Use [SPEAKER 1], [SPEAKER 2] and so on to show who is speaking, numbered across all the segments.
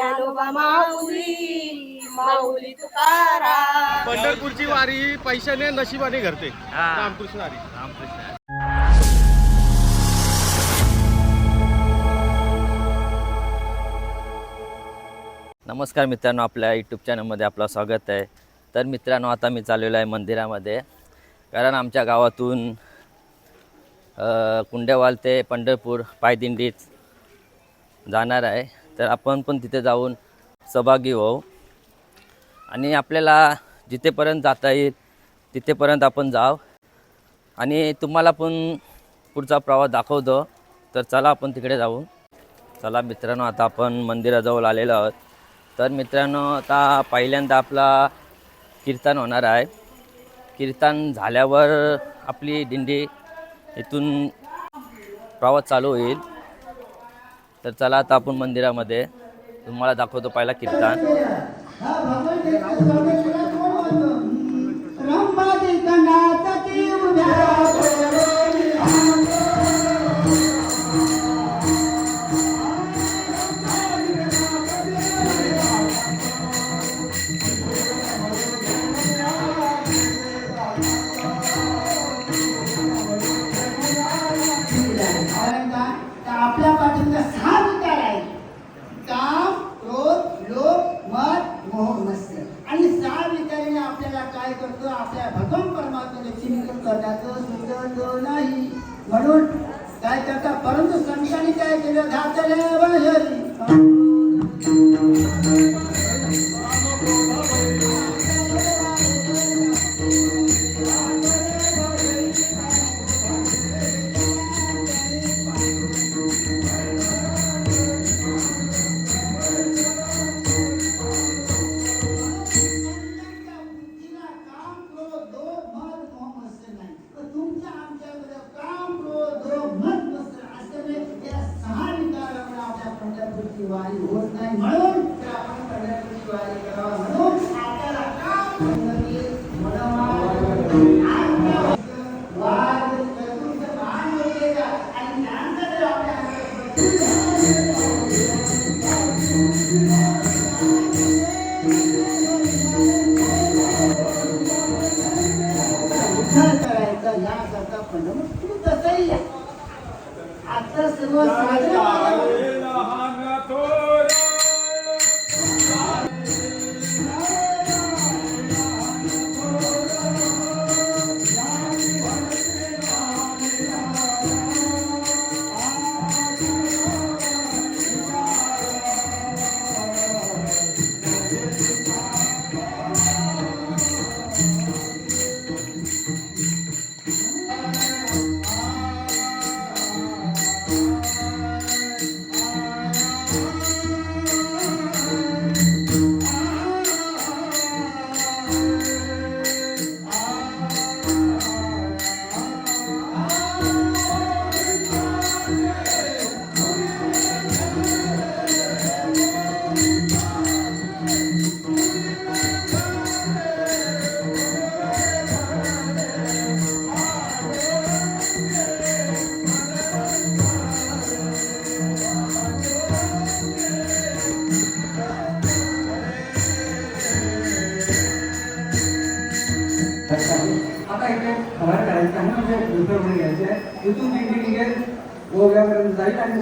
[SPEAKER 1] ज्ञानोबा माऊली
[SPEAKER 2] माऊली
[SPEAKER 1] तुकाराम.
[SPEAKER 3] पंढरपूरची वारी पैशाने नशिबाने घडते. हा. रामकृष्ण वारी.
[SPEAKER 4] रामकृष्ण नमस्कार मित्रांनो आपल्या यूट्यूब चॅनलमध्ये आपलं स्वागत आहे. तर मित्रांनो आता मी चाललेलो आहे मंदिरामध्ये. कारण आमच्या गावातून कुंडेवाल ते पंढरपूर पायदिंडीत जाणार आहे. तर आपण पण तिथे जाऊन सहभागी होऊ आणि आपल्याला जिथेपर्यंत जाता येईल तिथेपर्यंत आपण जाऊ आणि तुम्हाला पण पुढचा प्रवास दाखवतो. तर चला आपण तिकडे जाऊ. चला मित्रांनो आता आपण मंदिराजवळ आलेलो आहोत. तर मित्रांनो आता पहिल्यांदा आपला कीर्तन होणार आहे. कीर्तन झाल्यावर आपली दिंडी इथून प्रवास चालू होईल. तर चला आता आपण मंदिरामध्ये. तुम्हाला दाखवतो पहिला कीर्तन.
[SPEAKER 2] कारण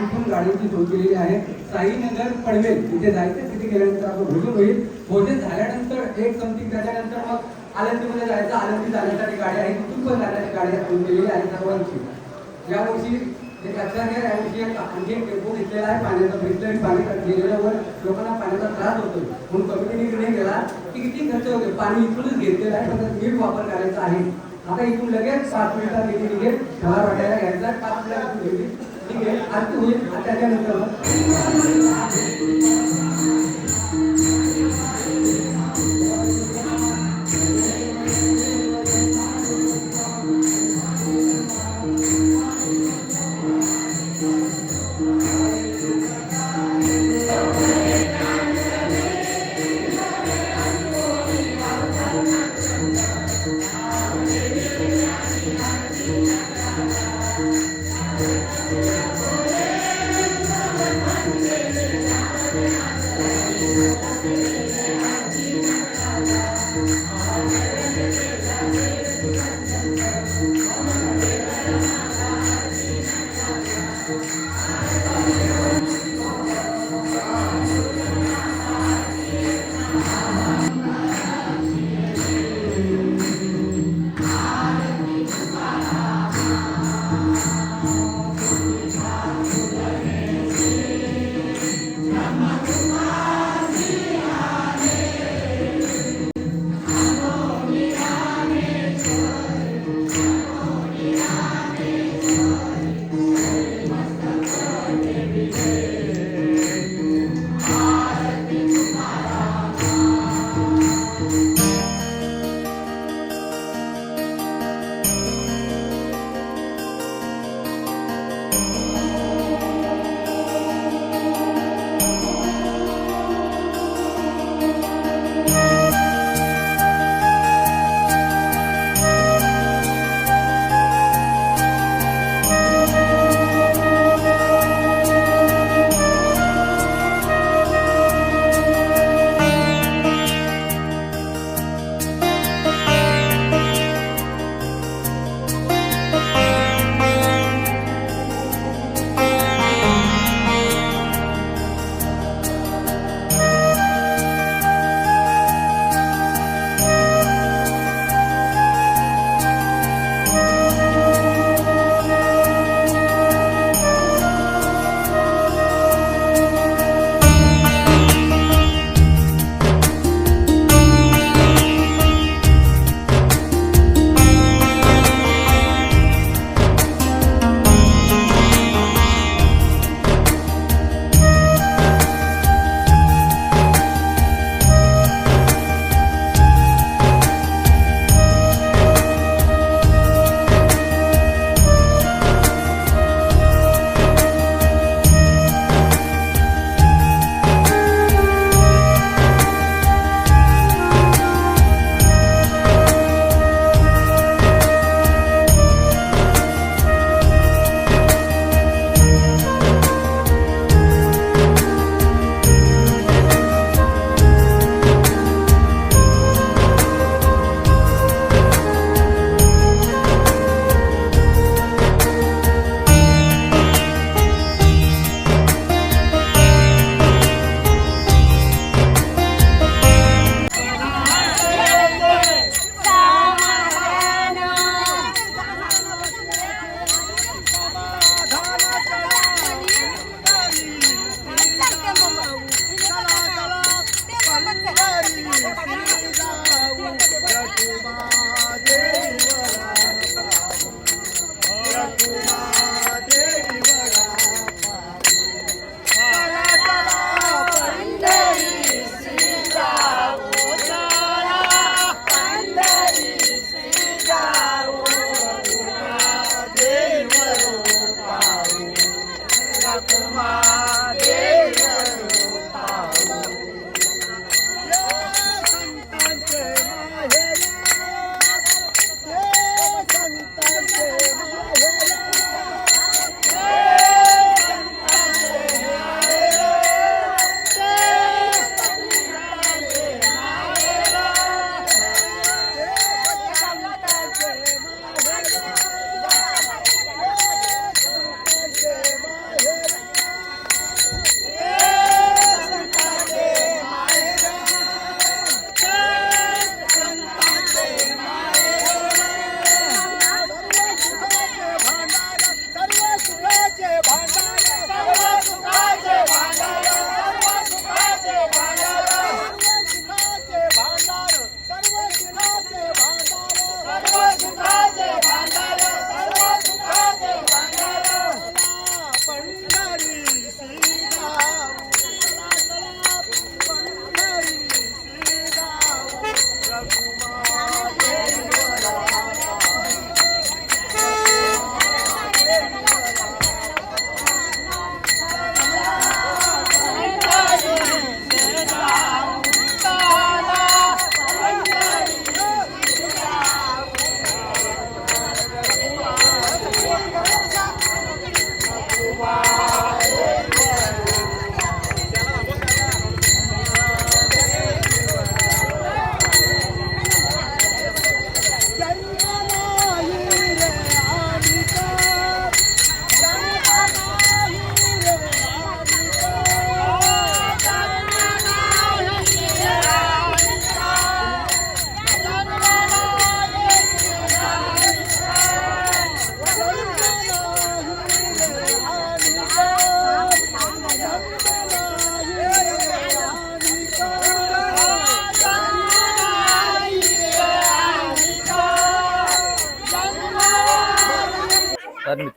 [SPEAKER 5] तिथून गाडीची सोय केलेली आहे. साईनगर पडवेल तिथे जायचं तिथे गेल्यानंतर आपलं भोजन होईल. भोजन झाल्यानंतर एक समथिंग त्याच्यानंतर मग आळंदीमध्ये जायचं. आळंदी जाण्यासाठी गाडी आहे. तिथून पण जाण्याची गाडी सोय केलेली आहे सर्वांची. यावर्षी एक लक्षात घ्या यावर्षी एक आणखी एक टेम्पो घेतलेला आहे. पाण्याचा बिसलरी पाणी गेलेल्यावर लोकांना पाण्याचा त्रास होतो म्हणून कमिटीने निर्णय केला की किती खर्च होते पाणी इथूनच घेतलेलं आहे. पण त्याचा नीट वापर करायचा आहे. आता इथून लगेच पाच मिनिटात निघेल शहर वाटायला घ्यायचा. पाच मिनिटात इथून ठीक आहे आरती होईल आणि त्याच्यानंतर मग रे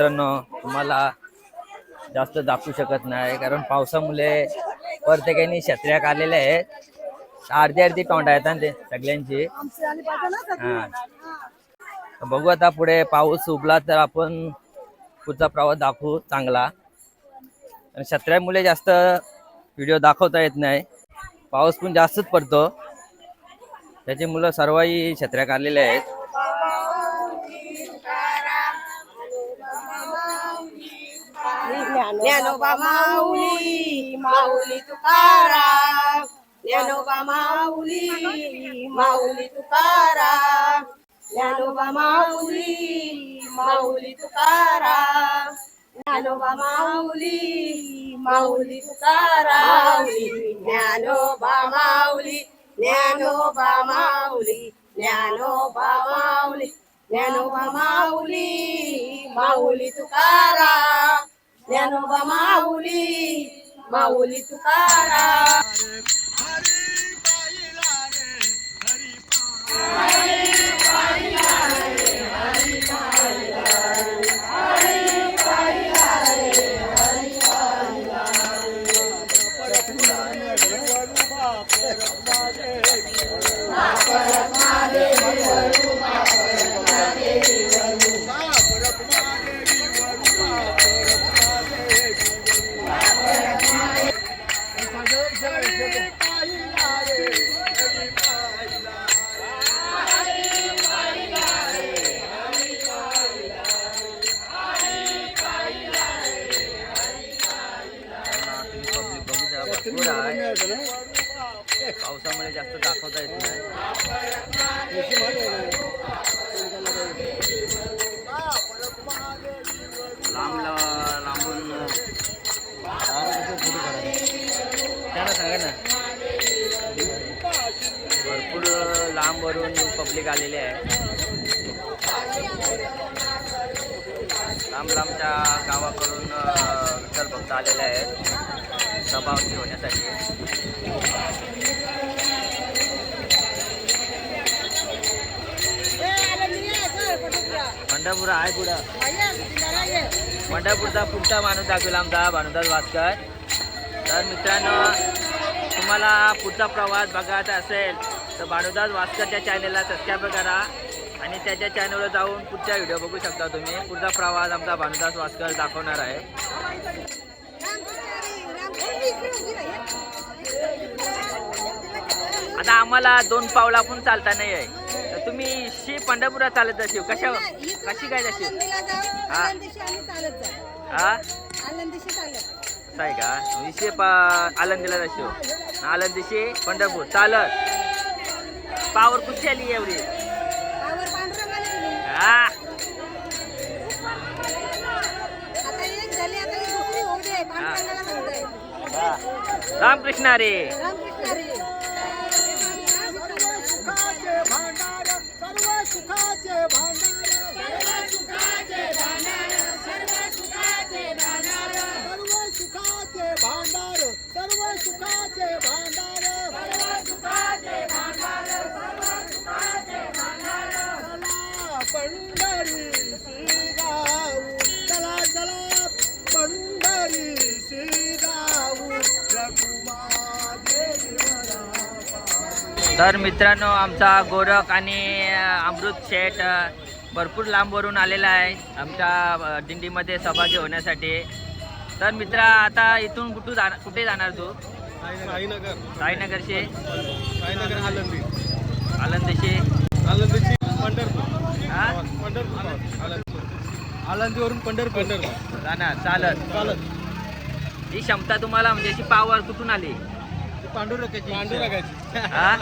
[SPEAKER 4] मित्रांनो तुम्हाला जास्त दाखवू शकत नाही कारण पावसामुळे प्रत्येकाने छत्र्या काढलेल्या आहेत. अर्धी अर्धी तोंड आहेत ना ते सगळ्यांची. हा. बघू आता पुढे पाऊस उबला तर आपण पुढचा प्रवास दाखवू चांगला. आणि छत्र्यामुळे जास्त व्हिडिओ दाखवता येत नाही. पाऊस पण जास्तच पडतो. त्याची मुलं सर्वही छत्र्या काढलेल्या आहेत.
[SPEAKER 2] ज्ञानोबा माऊली माऊली तुकाराम.
[SPEAKER 1] ज्ञानोबा
[SPEAKER 2] माऊली माऊली
[SPEAKER 1] तुकाराम.
[SPEAKER 2] ज्ञानोबा माऊली माऊली तुकाराम. ज्ञानोबा माऊली माऊली तुकाराम. ज्ञानोबा माऊली ज्ञानोबा माऊली
[SPEAKER 1] ज्ञानोबा माऊली
[SPEAKER 2] ज्ञानोबा माऊली माऊली तुकाराम. ज्ञानोबा माऊली माऊली तुकाराम तुम्ही
[SPEAKER 4] आहे. पावसामुळे जास्त दाखवता येत नाही. लांब लांबून त्यांना सांगा ना. भरपूर लांबवरून पब्लिक आलेले आहे. लांब लांबच्या गावाकडून अ, विठ्ठल भक्त आलेले आहेत. सभा घेण्यासाठी पंढरपूर आहे पुढं. पंढरपूरचा पुढचा माणूस दाखवेल आमचा भानुदास वासकर तर मित्रांनो तुम्हाला पुढचा प्रवास बघायचा असेल तर भानुदास वासकरच्या चॅनलला सबस्क्राईब करा. आणि त्याच्या चॅनलवर जाऊन पुढचा व्हिडिओ बघू शकता तुम्ही. पुढचा प्रवास आमचा भानुदास वासकर दाखवणार आहे. आता आम्हाला दोन पावला पण चालता नाही आहे. तर तुम्ही शी पंढरपुरात चालत असेल कशा कशी काय जशी हा? हा? आहे का? विषय प आलंदीला जाशील. आलंदीशी पंढरपूर. चालत. पावर कुठची आली एवढी? हा. रामकृष्ण रे
[SPEAKER 6] भांडार सर्व सुखाचे भांडार.
[SPEAKER 7] सर्व सुखाचे भांडार सर्व सुखाचे भांडार. सर्व
[SPEAKER 6] सुखाचे भांडार सर्व सुखाचे भांडार. सर्व सुखाचे भांडार सर्व सुखाचे भांडार. चला पंढरी श्री चला चला पंढरी श्री रघुमा
[SPEAKER 4] तर मित्रांनो आमचा गोरख आणि अमृत शेठ भरपूर लांबवरून आलेला आहे आमच्या दिंडीमध्ये सहभागी होण्यासाठी. तर मित्रा आता इथून कुठून जाणार कुठे जाणार तू?
[SPEAKER 3] साईनगर.
[SPEAKER 4] साईनगरशी?
[SPEAKER 3] साईनगर आलंदी
[SPEAKER 4] आलंदशी
[SPEAKER 3] पंढरपूर.
[SPEAKER 4] हा?
[SPEAKER 3] पंढरपूर आलंदी
[SPEAKER 6] आलंदीवरून पंढरपूर
[SPEAKER 3] पंढरपूर.
[SPEAKER 4] जाणार चालत.
[SPEAKER 3] चालत.
[SPEAKER 4] ही क्षमता तुम्हाला म्हणजे अशी पावर कुठून आली?
[SPEAKER 3] पांडुरंगाची.
[SPEAKER 4] हा?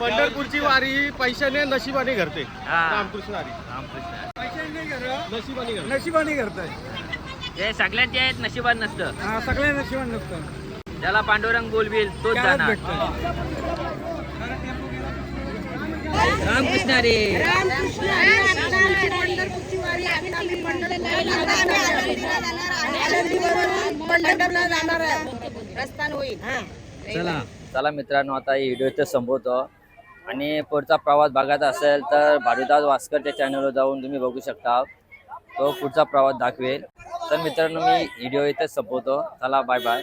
[SPEAKER 3] पंढरपूरची वारी पैशाने नशिबाने घडते.
[SPEAKER 4] हा.
[SPEAKER 3] रामकृष्ण वारी.
[SPEAKER 4] रामकृष्ण
[SPEAKER 3] नशिबाने नशिबाने
[SPEAKER 6] करताय
[SPEAKER 4] हे सगळ्यांचे आहेत नशिबात नसतं. हा
[SPEAKER 6] सगळ्या नशिबान नसतं.
[SPEAKER 4] ज्याला पांडुरंग बोलविल तोच जाणार. रामकृष्ण रे
[SPEAKER 7] पंढरपूरला
[SPEAKER 8] जाणार रस्ता होईल.
[SPEAKER 4] चला. चला मित्रांनो आता ही व्हिडिओ इथे संपवतो. आणि पुढचा प्रवास बघायचा असेल तर भानुदास वास्करच्या चॅनलवर जाऊन तुम्ही बघू शकता. तो पुढचा प्रवास दाखवेल. तर मित्रांनो मी व्हिडिओ इथेच संपवतो. चला बाय बाय